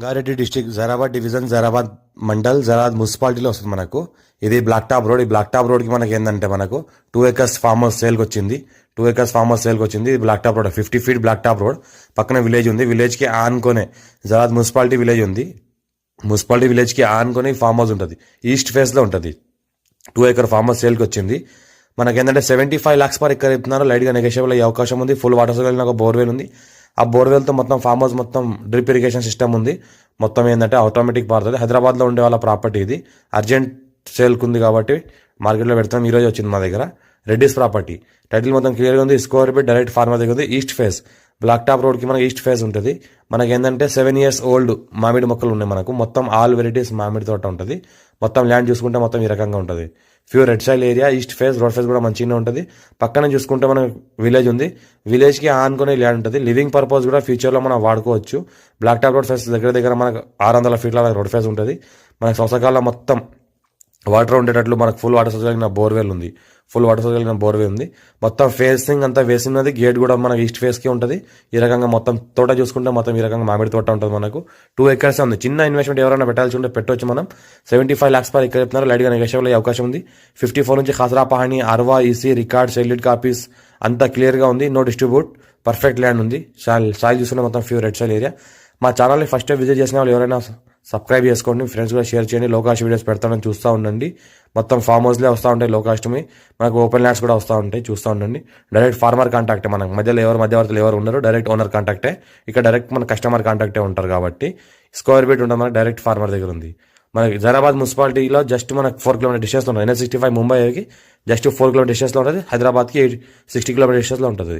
Rangareddy district Zaheerabad division Zaheerabad mandal Zaheerabad మున్సిపాలిటీలో వస్తుంది మనకు. ఇది బ్లాక్ టాప్ రోడ్ ఈ బ్లాక్ టాప్ రోడ్కి మనకి ఏంటంటే మనకు టూ ఏకర్స్ ఫార్మ్ హౌస్ సేల్కి వచ్చింది. టూ ఏకర్స్ ఫార్మ్ హౌస్ సేల్కి వచ్చింది. ఇది black top road fifty feet black top road పక్కన విలేజ్ ఉంది. విలేజ్కి ఆనుకొనే జరాబాద్ మున్సిపాలిటీ విలేజ్ ఉంది. మున్సిపాలిటీ విలేజ్కి ఆనుకొని ఫార్మ్ హౌస్ ఉంటుంది. ఈస్ట్ ఫేస్లో ఉంటుంది. టూ ఏకర్ ఫార్మ్ హౌస్ సేల్కి వచ్చింది. మనకి ఏంటంటే seventy five lakhs per acre ఇస్తున్నారు లైట్గా నెగోషియబుల్ అయ్యే అవకాశం ఉంది. ఫుల్ వాటర్ సోల్ ఒక బోర్వెల్ ఉంది. ఆ బోర్వెల్తో మొత్తం ఫార్మ్ హౌస్ మొత్తం డ్రిప్ ఇరిగేషన్ సిస్టమ్ ఉంది. మొత్తం ఏంటంటే ఆటోమేటిక్ పారుతుంది హైదరాబాద్లో ఉండే వాళ్ళ ప్రాపర్టీ ఇది. అర్జెంట్ సేల్కి ఉంది కాబట్టి మార్కెట్లో పెడతాం. ఈరోజు వచ్చింది మా దగ్గర. రెడ్డిస్ ప్రాపర్టీ టైటిల్ మొత్తం క్లియర్గా ఉంది. స్కోర్ బిట్ డైరెక్ట్ ఫార్మర్ దగ్గర ఉంది. ఈస్ట్ ఫేస్ బ్లాక్ టాప్ రోడ్కి మనకి ఈస్ట్ ఫేస్ ఉంటుంది. మనకి ఏంటంటే సెవెన్ ఇయర్స్ ఓల్డ్ మామిడి మొక్కలు ఉన్నాయి మనకు. మొత్తం ఆల్ వెరైటీస్ మామిడి తోట ఉంటుంది. మొత్తం ల్యాండ్ చూసుకుంటే మొత్తం ఈ రకంగా ఉంటుంది. Pure red soil area east face road face కూడా మంచిగానే ఉంటుంది. పక్కన చూసుకుంటే మనకి విలేజ్ ఉంది. విలేజ్కి ఆనుకునే ల్యాండ్ ఉంటుంది. లివింగ్ పర్పస్ కూడా ఫ్యూచర్లో మనం వాడుకోవచ్చు. బ్లాక్ టాప్ రోడ్ ఫేస్ దగ్గర దగ్గర మనకు ఆరు వందల ఫీట్ల రోడ్ ఫేస్ ఉంటుంది. మనకి సంవత్సరాల మొత్తం వాటర్ ఉండేటట్లు మనకు ఫుల్ వాటర్ సోర్స్ కలిగిన బోర్వెల్ ఉంది. ఫుల్ వాటర్ సోర్స్ కలిగిన బోర్వెల్ ఉంది. మొత్తం ఫేసింగ్ అంతా వేసినది గేట్ కూడా మనకి ఈస్ట్ ఫేస్కి ఉంటుంది. ఈ రకంగా మొత్తం తోట చూసుకుంటే మొత్తం ఈ రకంగా మామిడి తోట ఉంటుంది మనకు. టూ ఎకర్స్ ఉంది. చిన్న ఇన్వెస్ట్మెంట్ ఎవరైనా పెట్టాల్సి ఉంటే పెట్టవచ్చు మనం. Seventy five lakhs per acre చెప్తున్నారు లైట్గా నెగోషియబుల్ అయ్యే అవకాశం ఉంది. ఫిఫ్టీ ఫోర్ నుంచి ఖసరా పహాణి అర్వా ఈసీ రికార్డ్ సెల్యూట్ కాపీస్ అంతా క్లియర్గా ఉంది. నో డిస్ట్రిబ్యూట్ పర్ఫెక్ట్ ల్యాండ్ ఉంది. సాయిల్ సాయిల్ చూసుకుంటే మొత్తం ఫ్యూర్ రెడ్ సాయిల్ ఏరియా మా ఛానల్ని ఫస్ట్ విజిట్ చేసిన వాళ్ళు ఎవరైనా సబ్స్క్రైబ్ చేసుకోండి. ఫ్రెండ్స్ కూడా షేర్ చేయండి. లోకాష్ వీడియోస్ పెడతానని చూస్తూ ఉండండి. మొత్తం ఫామ్ హౌస్లే వస్తూ ఉంటాయి లోకాష్టమి మనకు ఓపెన్ ల్యాండ్స్ కూడా వస్తూ ఉంటాయి. చూస్తూ ఉండండి. డైరెక్ట్ ఫార్మర్ కాంటాక్టే మనకు. మధ్యలో ఎవరు మధ్యవర్తులు ఎవరు ఉండరు. డైరెక్ట్ ఓనర్ కాంటాక్టే ఇక్కడ డైరెక్ట్ మన కస్టమర్ కాంటాక్టే ఉంటారు కాబట్టి స్క్వేర్ ఫీట్ ఉంటుంది మనకి. డైరెక్ట్ ఫార్మర్ దగ్గర ఉంది. మనకి జరాబాద్ మున్సిపాలిటీలో జస్ట్ మనకు ఫోర్ కిలోమీటర్ డిస్టెన్స్లో ఉంటుంది. ఎన్ఎస్ సిక్స్టీ ఫైవ్ ముంబైకి జస్ట్ ఫోర్ కిలోమీటర్ డిస్టెన్స్లో ఉంటుంది. హైదరాబాద్కి ఎయిట్ సిక్స్టీ కిలోమీటర్ డిస్టెన్స్లో ఉంటుంది.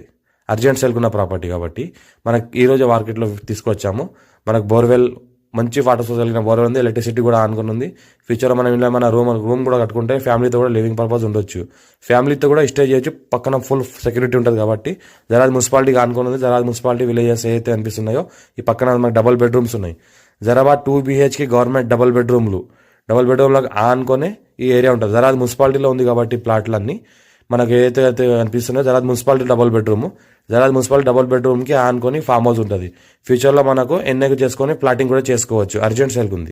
అర్జెంట్ సెల్కున్న ప్రాపర్టీ కాబట్టి మనకి ఈరోజు మార్కెట్లో తీసుకొచ్చాము. మనకు బోర్వెల్ మంచి వాటర్ సోర్స్ కలిగిన బోర్వెల్ ఉంది ఎలక్ట్రిసిటీ కూడా ఆనుకుని ఉంది. ఫ్యూచర్లో మనం ఇంట్లో మన రూమ్ రూమ్ కూడా కట్టుకుంటే ఫ్యామిలీతో కూడా లివింగ్ పర్పస్ ఉండొచ్చు. ఫ్యామిలీతో కూడా స్టే చేయొచ్చు పక్కన ఫుల్ సెక్యూరిటీ ఉంటుంది కాబట్టి. జరాజ్ మున్సిపాలిటీకి ఆనుకుని ఉంది జరాజ్ మున్సిపాలిటీ విలేజెస్ ఏదైతే అనిపిస్తున్నాయో ఈ పక్కన మనకు డబల్ బెడ్రూమ్స్ ఉన్నాయి. జరాబాద్ టూ బీహెచ్కి గవర్నమెంట్ డబల్ బెడ్రూమ్లు డబల్ బెడ్రూమ్లో ఆనుకొని ఈ ఏరియా ఉంటుంది. జరాజ్ మున్సిపాలిటీలో ఉంది కాబట్టి ప్లాట్లన్నీ మనకి ఏదైతే అయితే అనిపిస్తుందో జరాద్ municipality double bedroom జరాద్ municipality double బెడ్రూమ్కి ఆనుకొని ఫామ్ హౌస్ ఉంటుంది. ఫ్యూచర్లో మనకు ఎన్నిక చేసుకొని ప్లాటింగ్ కూడా చేసుకోవచ్చు. అర్జెంట్ సేల్కి ఉంది.